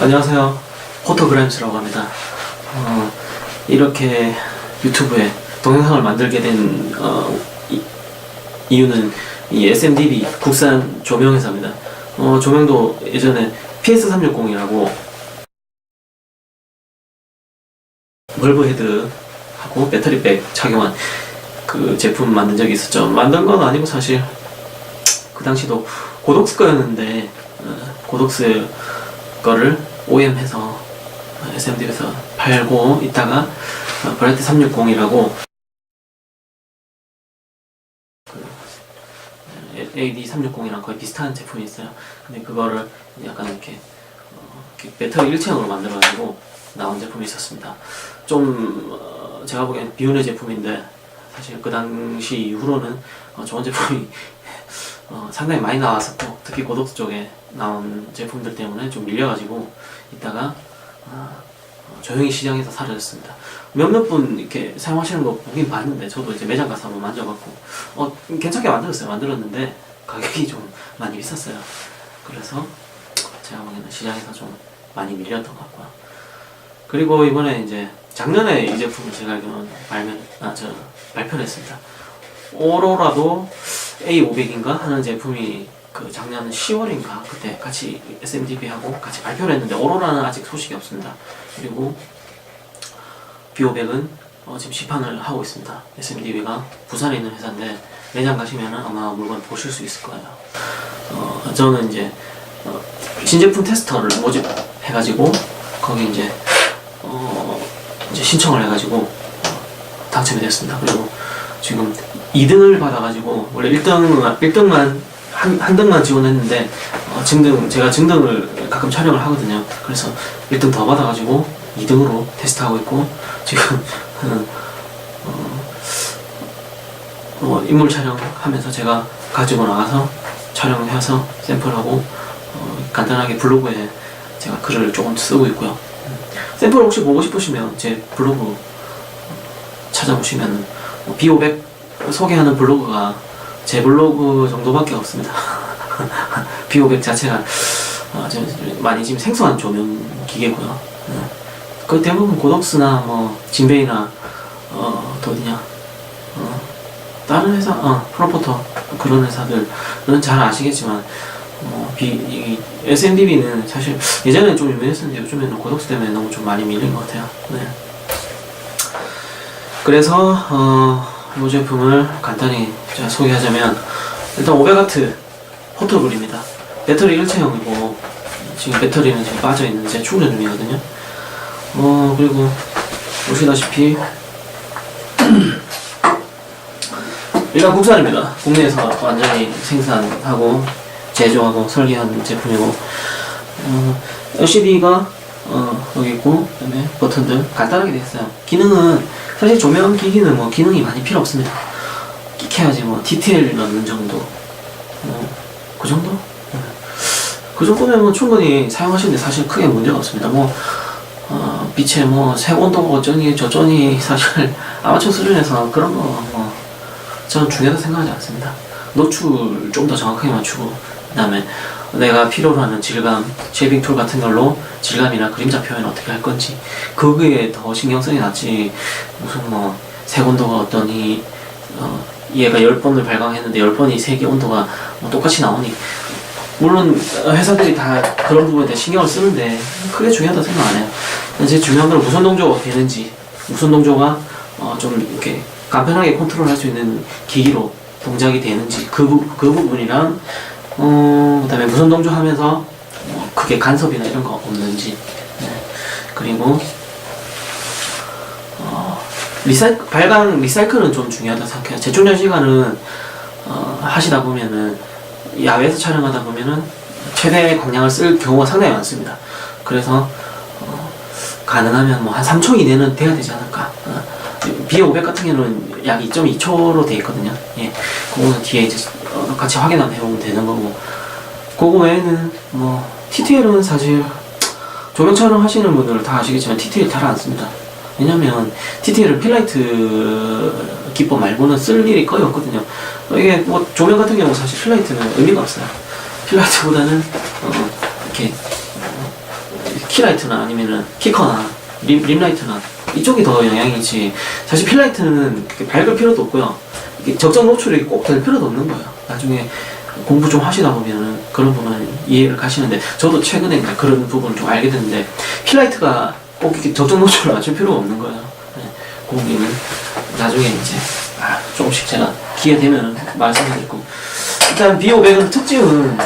안녕하세요. 포토그램스라고 합니다. 어, 이렇게 유튜브에 동영상을 만들게 된 어, 이, 이유는 이 SMDB 국산 조명 회사입니다. 어, 조명도 예전에 PS360이라고 벌브 헤드하고 배터리백 착용한 그 제품 만든 적이 있었죠. 만든 건 아니고 사실 그 당시도 고독스 거였는데 어, 고독스 거를 OEM해서 SMD에서 팔고 있다가 어, 브라이트 360이라고 그 AD 360이랑 거의 비슷한 제품이 있어요. 근데 그거를 약간 이렇게, 어, 배터리 일체형으로 만들어가지고 나온 제품이 있었습니다. 좀 어, 제가 보기엔 비운의 제품인데 사실 그 당시 이후로는 어, 좋은 제품이 어, 상당히 많이 나왔었고 특히 고독스 쪽에 나온 제품들 때문에 좀 밀려가지고 있다가 아, 어, 조용히 시장에서 사라졌습니다. 몇몇 분 이렇게 사용하시는 거 보긴 봤는데 저도 이제 매장 가서 한번 만져봤고 어 괜찮게 만들었어요. 만들었는데 가격이 좀 많이 비쌌어요. 그래서 제가 보기에는 시장에서 좀 많이 밀렸던 것 같고요. 그리고 이번에 이제 작년에 이 제품을 제가 알기로는 발매 아저 발표를 했습니다. 오로라도 A500인가 하는 제품이 그 작년 10월인가 그때 같이 SMDB하고 같이 발표를 했는데 오로라는 아직 소식이 없습니다. 그리고 B500은 어, 지금 시판을 하고 있습니다. SMDB가 부산에 있는 회사인데 매장 가시면 아마 물건 보실 수 있을 거예요. 어, 저는 이제 어, 신제품 테스터를 모집해가지고 거기 이제 어, 이제 신청을 해가지고 어, 당첨이 됐습니다. 그리고 지금 2등을 받아가지고 원래 1등 1등만 한, 한 등만 지원했는데 어, 증등 제가 증등을 가끔 촬영을 하거든요. 그래서 1등 더 받아가지고 2등으로 테스트하고 있고 지금 어, 어, 인물 촬영하면서 제가 가지고 나가서 촬영해서 샘플하고 어, 간단하게 블로그에 제가 글을 조금 쓰고 있고요. 음. 샘플 혹시 보고 싶으시면 제 블로그 찾아보시면 뭐 B500 소개하는 블로그가 제 블로그 정도밖에 없습니다. B500 자체가 어, 좀 많이 지금 생소한 조명 기계고요. 음. 그 대부분 고독스나 뭐 진베이나 어, 또 어디냐 어, 다른 회사 어, 프로포터 그런 회사들은 잘 아시겠지만 뭐 비, 이 SMDB는 사실 예전에는 좀 유명했었는데 요즘에는 고독스 때문에 너무 좀 많이 밀린 것 같아요. 네. 그래서 어, 이 제품을 간단히 제가 소개하자면 일단 500W 포터블입니다. 배터리 일체형이고 지금 배터리는 지금 빠져 있는데 충전 중이거든요. 어 그리고 보시다시피 일단 국산입니다. 국내에서 완전히 생산하고 제조하고 설계한 제품이고 어, LCD가 어, 여기 있고 그다음에 버튼들 간단하게 되어 있어요. 기능은 사실 조명 기기는 뭐 기능이 많이 필요 없습니다. 끼켜야지 뭐 디테일 넣는 정도 어, 그 정도? 네. 그 정도면 뭐 충분히 사용하시는데 사실 크게 문제가 없습니다. 뭐 어, 빛의 뭐 색 온도가 어쩌니 저쩌니 사실 아마추어 수준에서 그런 거뭐 저는 중요하다 생각하지 않습니다. 노출 좀 더 정확하게 맞추고 그다음에 내가 필요로 하는 질감, 쉐이빙 툴 같은 걸로 질감이나 그림자 표현 어떻게 할 건지 그거에 더 신경성이 낫지 무슨 뭐 색온도가 어떠니 어, 얘가 10번을 발광했는데 10번이 색의 온도가 뭐 똑같이 나오니 물론 회사들이 다 그런 부분에 대해 신경을 쓰는데 크게 중요하다고 생각 안 해요. 제 중요한 건 무선 동조가 되는지 무선 동조가 어, 좀 이렇게 간편하게 컨트롤 할 수 있는 기기로 동작이 되는지 그, 부, 그 부분이랑 어, 그다음에 무선 동조하면서 뭐 크게 간섭이나 이런 거 없는지 네. 그리고 어, 리사이 발광 리사이클은 좀 중요하다 생각해요. 재충전 시간은 어, 하시다 보면은 야외에서 촬영하다 보면은 최대 광량을 쓸 경우가 상당히 많습니다. 그래서 어, 가능하면 뭐 한 3초 이내는 돼야 되지 않을까. 어, B500 같은 경우는 약 2.2초로 돼 있거든요. 예, 그거는 뒤에 이제 어, 같이 확인 한번 해보면 되는 거고. 그거 외에는 뭐 TTL은 사실 조명 촬영 하시는 분들 다 아시겠지만 TTL 잘 안 씁니다. 왜냐면 TTL은 필라이트 기법 말고는 쓸 일이 거의 없거든요. 어, 이게 뭐 조명 같은 경우 사실 필라이트는 의미가 없어요. 필라이트보다는 어, 이렇게 어, 키라이트나 아니면은 키커나 립, 립라이트나 이쪽이 더 영향이지 사실 필라이트는 밝을 필요도 없고요 적정 노출이 꼭 될 필요도 없는 거예요 나중에 공부 좀 하시다 보면은 그런 부분은 이해를 가시는데 저도 최근에 그런 부분을 좀 알게 됐는데 필라이트가 꼭 이렇게 적정 노출을 맞출 필요가 없는 거예요. 네, 거기는 나중에 이제 아, 조금씩 제가 기회 되면 말씀드리고. 일단 B500은 특징은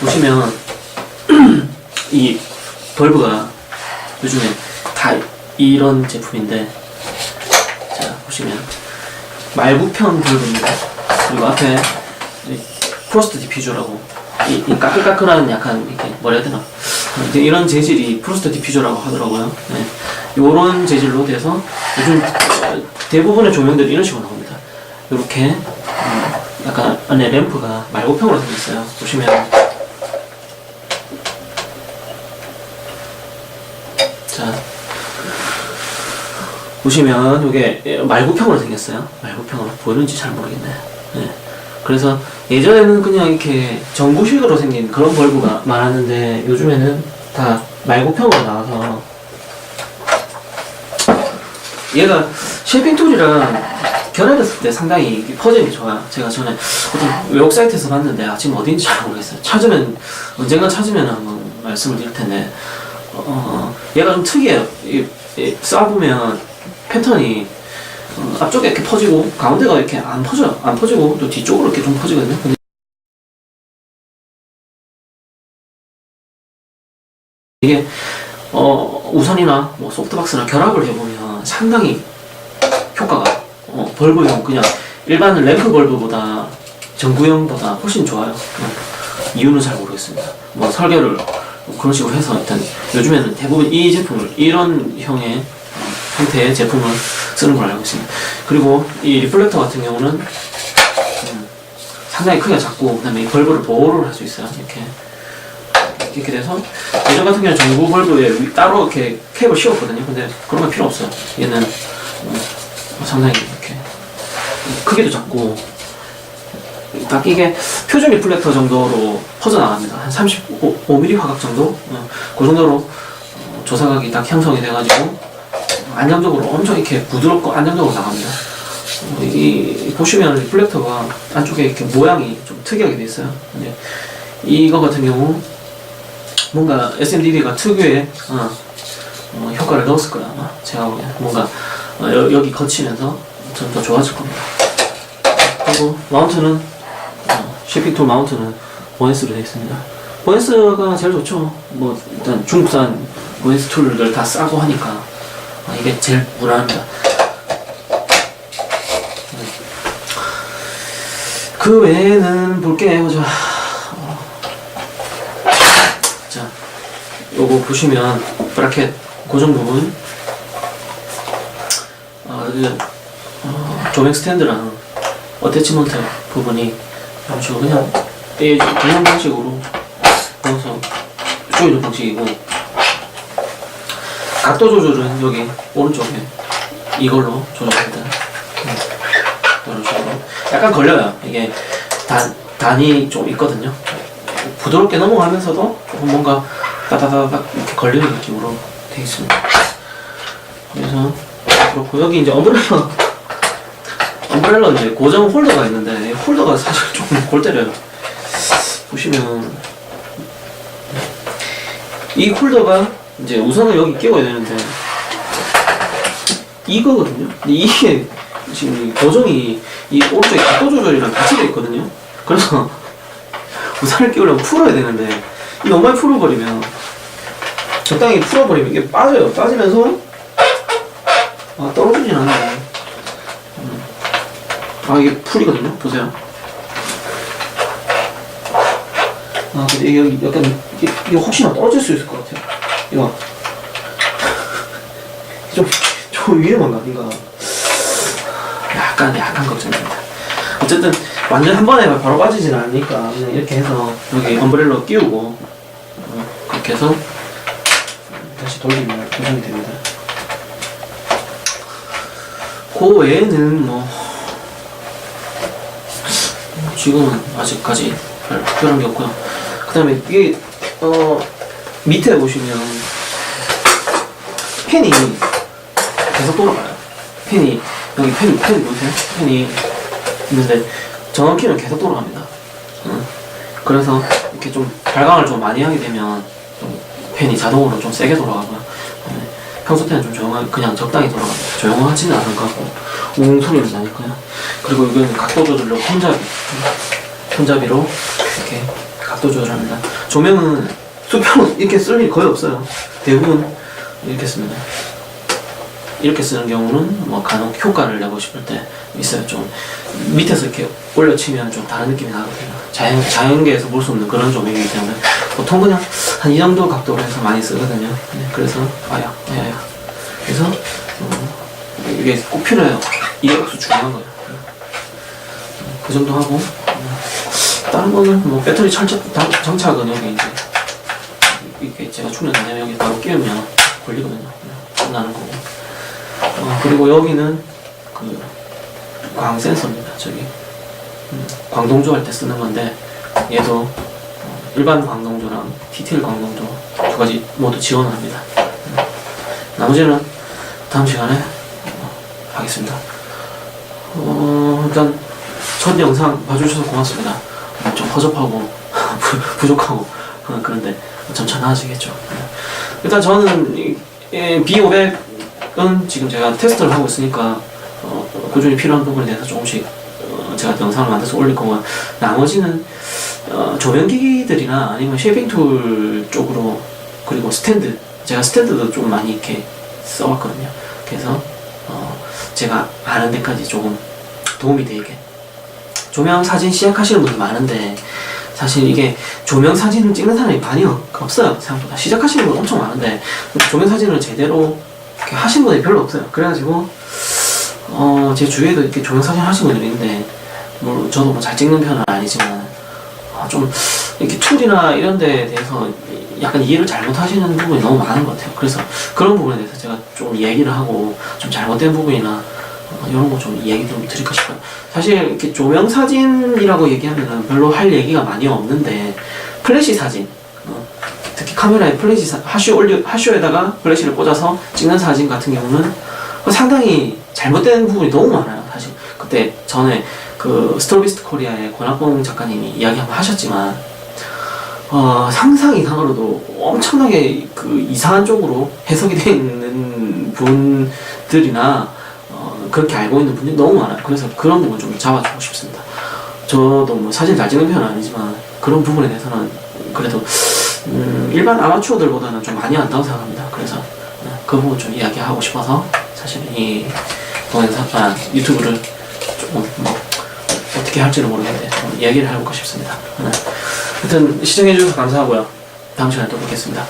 보시면 이 벌브가 요즘에 다 이런 제품인데 자 보시면 말구편 벌브입니다 그리고 앞에 이 프로스트 디퓨저라고 이, 이 까끌까끌한 약간 이렇게 뭐라 해야 되나 이런 재질이 프로스트 디퓨저라고 하더라고요 네. 요런 재질로 돼서 요즘 어, 대부분의 조명들이 이런 식으로 나옵니다 이렇게 약간 안에 램프가 말고평으로 생겼어요. 보시면 자 보시면 이게 말고평으로 생겼어요. 말고평으로 보이는지 잘 모르겠네. 네. 그래서 예전에는 그냥 이렇게 전구식으로 생긴 그런 벌브가 많았는데 요즘에는 다 말고평으로 나와서 얘가 쉐핑 툴이랑 결합했을 때 상당히 퍼즐이 좋아요. 제가 전에 어떤 외국 사이트에서 봤는데 아, 지금 어딘지 잘 모르겠어요. 찾으면 언젠가 찾으면 한번 말씀을 드릴 텐데 어, 얘가 좀 특이해요. 이, 이 쏴보면 패턴이 어, 앞쪽에 이렇게 퍼지고 가운데가 이렇게 안 퍼져요. 안 퍼지고 또 뒤쪽으로 이렇게 좀 퍼지거든요. 이게 어, 우선이나 뭐 소프트박스나 결합을 해보면 상당히 효과가 어, 벌브용 그냥 일반 램프 벌브보다 전구형보다 훨씬 좋아요. 어, 이유는 잘 모르겠습니다. 뭐 설계를 뭐 그런 식으로 해서 일단 요즘에는 대부분 이 제품을 이런 형의 어, 형태의 제품을 쓰는 걸로 알고 있습니다. 그리고 이 리플렉터 같은 경우는 음, 상당히 크기가 작고 그다음에 이 벌브를 보호를 할 수 있어요. 이렇게 이렇게 돼서 예전 같은 경우는 전구 벌브에 위- 따로 이렇게 캡을 씌웠거든요. 근데 그런 건 필요 없어요. 얘는 음, 상당히 이렇게 크기도 작고 딱 이게 표준 리플렉터 정도로 퍼져나갑니다. 한 35mm 화각 정도? 어, 그 정도로 어, 조사각이 딱 형성이 돼가지고 안정적으로 엄청 이렇게 부드럽고 안정적으로 나갑니다. 어, 이 보시면 리플렉터가 안쪽에 이렇게 모양이 좀 특이하게 돼 있어요. 근데 이거 같은 경우 뭔가 SMDD가 특유의 어, 어, 효과를 넣었을 거야 아마 제가 보기엔 뭔가 어, 여, 여기 거치면서 좀 더 좋아질 겁니다. 그리고 마운트는 어, 쉐핑 툴 마운트는 보네스로 되어 있습니다. 보네스가 제일 좋죠. 뭐 일단 중국산 보네스 툴들 다 싸고 하니까 아, 이게 제일. 네. 그 외에는 볼게 보자. 어. 자, 요거 보시면 브라켓 고정 부분 어, 이제, 어, 조명 스탠드랑 어태치먼트 부분이 아주 그냥 이 그냥 방식으로 넣어서 조이는 방식이고 각도 조절은 여기 오른쪽에 이걸로 조절합니다. 음, 이런 식으로 약간 걸려요. 이게 단 단이 좀 있거든요. 부드럽게 넘어가면서도 조금 뭔가 따다다닥 이렇게 걸리는 느낌으로 되어 있습니다. 그래서 그렇고 여기 이제 엄브렐러 엄브렐러 이제 고정 홀더가 있는데 이 홀더가 사실 조금 골 때려요. 보시면 이 홀더가 이제 우선은 여기 끼워야 되는데 이거거든요. 근데 이게 지금 이 고정이 이 오른쪽에 각도 조절이랑 같이 되어 있거든요. 그래서 우산을 끼우려면 풀어야 되는데 이 너무 많이 풀어버리면 적당히 풀어버리면 이게 빠져요. 빠지면서 아 떨어지진 않네. 음. 아 이게 풀이거든요. 보세요. 아 근데 이게 여기 약간 이게, 이게 혹시나 떨어질 수 있을 것 같아요. 이거 좀, 좀 위험한가 인가 약간 약간 걱정됩니다. 어쨌든 완전 한 번에 바로 빠지진 않으니까 그냥 이렇게 해서 여기 엄브렐러 끼우고 어, 그렇게 해서 다시 돌리면 고정이 됩니다. 그 외에는 뭐 지금은 아직까지 별 특별한 게 없고요. 그 다음에 이게 어 밑에 보시면 펜이 계속 돌아가요. 펜이 여기 펜, 펜 보세요. 펜이 있는데 정확히는 계속 돌아갑니다. 음. 그래서 이렇게 좀 발광을 좀 많이 하게 되면 좀 펜이 자동으로 좀 세게 돌아가고요. 네. 평소 때는 좀 조용하게 그냥 적당히 돌아갑니다. 조용하지는 않을 것 같고 웅 소리는 나니까요. 그리고 이건 각도 조절로 손잡이 손잡이로 이렇게 각도 조절합니다. 조명은 수평 이렇게 쓸 일이 거의 없어요. 대부분 이렇게 씁니다. 이렇게 쓰는 경우는 뭐 간혹 효과를 내고 싶을 때 있어요. 좀 밑에서 이렇게 올려치면 좀 다른 느낌이 나거든요. 자연, 자연계에서 볼 수 없는 그런 조명이기 때문에 보통 그냥 한 이 정도 각도로 해서 많이 쓰거든요. 네, 그래서 아야, 아야야. 그래서 어, 이게 꼭 필요해요. 아주 중요한 거예요. 그 정도 하고 어, 다른 거는 뭐 배터리 철착 당- 장착은 여기 이제 제가 충전하면 여기 바로 끼우면 걸리거든요. 끝나는 거고. 어, 그리고 여기는 그 광 센서입니다. 저기 음, 광동조 할 때 쓰는 건데 얘도 어, 일반 광동조랑 TTL 광동조 두 가지 모두 지원을 합니다. 음, 나머지는 다음 시간에 어, 하겠습니다. 어, 일단 첫 영상 봐주셔서 고맙습니다. 어, 좀 허접하고 부- 부족하고 어, 그런데 네. 일단 저는 이- 이 B500은 지금 제가 테스트를 하고 있으니까 어, 꾸준히 필요한 부분에 대해서 조금씩 어, 제가 영상을 만들어서 올릴 거고 나머지는 어, 조명기기들이나 아니면 쉐이핑 툴 쪽으로 그리고 스탠드 제가 스탠드도 좀 많이 이렇게 써왔거든요. 그래서 어, 제가 아는 데까지 조금 도움이 되게 조명 사진 시작하시는 분들 많은데 사실 이게 조명 사진을 찍는 사람이 많이 없- 없어요. 생각보다. 시작하시는 분 엄청 많은데 조명 사진을 제대로 하신 분이 별로 없어요. 그래가지고 어, 제 주위에도 이렇게 조명 사진 하시는 분들이 있는데 뭐 저도 뭐 잘 찍는 편은 아니지만 어, 좀 이렇게 툴이나 이런 데에 대해서 약간 이해를 잘못하시는 부분이 너무 많은 것 같아요. 그래서 그런 부분에 대해서 제가 좀 얘기를 하고 좀 잘못된 부분이나 어, 이런 거 좀 얘기 좀 드릴까 싶어요. 사실 이렇게 조명 사진이라고 얘기하면은 별로 할 얘기가 많이 없는데 플래시 사진, 어, 특히 카메라에 플래시 사, 하쇼 올려 하쇼에다가 플래시를 꽂아서 찍는 사진 같은 경우는 어, 상당히 잘못된 부분이 너무 많아요. 사실 그때 전에 그 스토리비스트 코리아의 권학봉 작가님이 이야기 한번 하셨지만 어, 상상 이상으로도 엄청나게 그 이상한 쪽으로 해석이 되어 있는 분들이나 어, 그렇게 알고 있는 분들이 너무 많아요. 그래서 그런 부분 좀 잡아주고 싶습니다. 저도 뭐 사진 잘 찍는 편은 아니지만 그런 부분에 대해서는 그래도 음, 일반 아마추어들보다는 좀 많이 안다고 생각합니다. 그래서 어, 그 부분 좀 이야기하고 싶어서 사실 이 동영상, 아, 유튜브를 조금 뭐 어떻게 할지는 모르겠는데 좀 이야기를 해볼까 싶습니다. 네. 하여튼 시청해주셔서 감사하고요. 다음 시간에 또 뵙겠습니다.